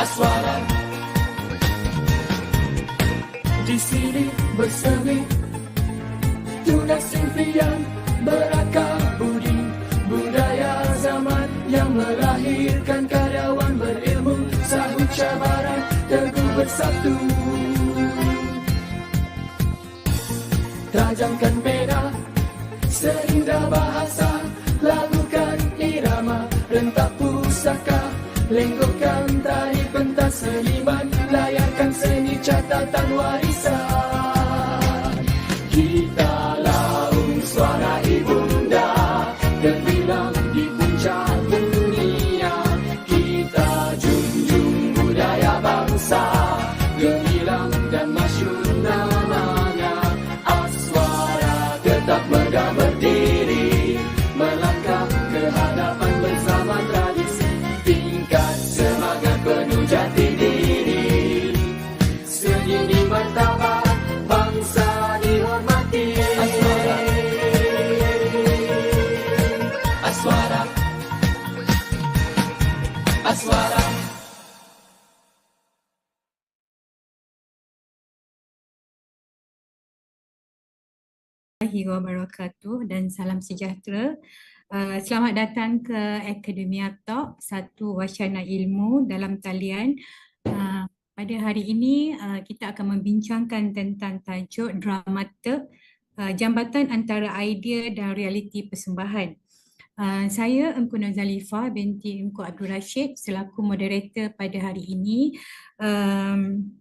Aswara Di sini bersemi Tunas impian berakar budi. Budaya zaman yang melahirkan karyawan berilmu Sahut cabaran teguh bersatu. Tajamkan pena Seindah bahasa Lalukan irama Rentak pusaka Lenggokkan tari pentas seniman Layarkan seni catatan warisan Warahmatullahi wabarakatuh dan salam sejahtera. Uh, selamat datang ke Academia Talk, satu wacana ilmu dalam talian. Uh, pada hari ini uh, kita akan membincangkan tentang tajuk Dramata, uh, jambatan antara idea dan realiti persembahan. Uh, saya Engku Nazalifah binti Engku Abdul Rashid selaku moderator pada hari ini. Um,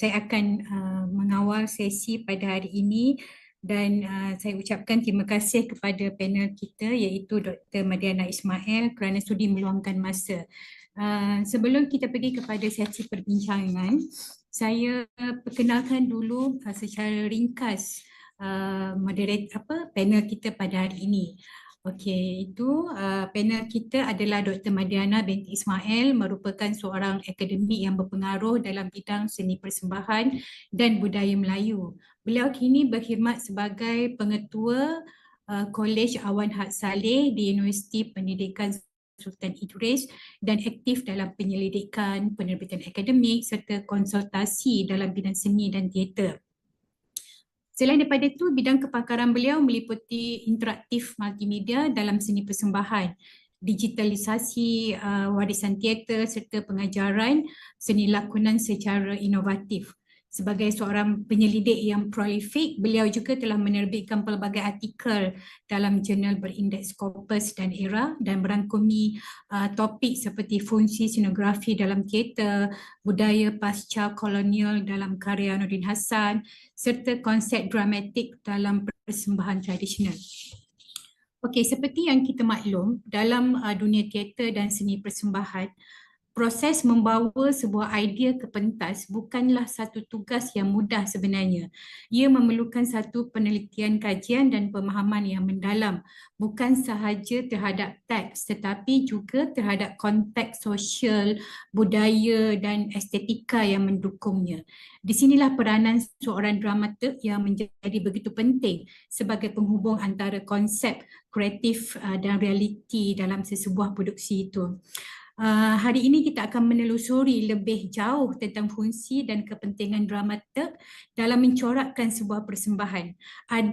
saya akan uh, mengawal sesi pada hari ini dan uh, saya ucapkan terima kasih kepada panel kita iaitu Dr. Madiana Ismail kerana sudi meluangkan masa. Uh, sebelum kita pergi kepada sesi perbincangan, saya perkenalkan dulu uh, secara ringkas uh, moderate apa panel kita pada hari ini. Okey, itu uh, panel kita adalah Dr. Madiana binti Ismail merupakan seorang akademik yang berpengaruh dalam bidang seni persembahan dan budaya Melayu. Beliau kini berkhidmat sebagai pengetua uh, Kolej Awan Hak Saleh di Universiti Pendidikan Sultan Idris dan aktif dalam penyelidikan, penerbitan akademik serta konsultasi dalam bidang seni dan teater. Selain daripada itu, bidang kepakaran beliau meliputi interaktif multimedia dalam seni persembahan, digitalisasi uh, warisan teater serta pengajaran seni lakonan secara inovatif. Sebagai seorang penyelidik yang prolifik, beliau juga telah menerbitkan pelbagai artikel dalam jurnal berindeks Scopus dan Era dan merangkumi uh, topik seperti fungsi sinografi dalam teater, budaya pasca kolonial dalam karya Nordin Hassan serta konsep dramatik dalam persembahan tradisional. Okey, seperti yang kita maklum, dalam uh, dunia teater dan seni persembahan, proses membawa sebuah idea ke pentas bukanlah satu tugas yang mudah sebenarnya. Ia memerlukan satu penelitian kajian dan pemahaman yang mendalam bukan sahaja terhadap teks tetapi juga terhadap konteks sosial, budaya dan estetika yang mendukungnya. Di sinilah peranan seorang dramaturg yang menjadi begitu penting sebagai penghubung antara konsep kreatif uh, dan realiti dalam sesebuah produksi itu. Uh, hari ini kita akan menelusuri lebih jauh tentang fungsi dan kepentingan dramaturg dalam mencorakkan sebuah persembahan. Ada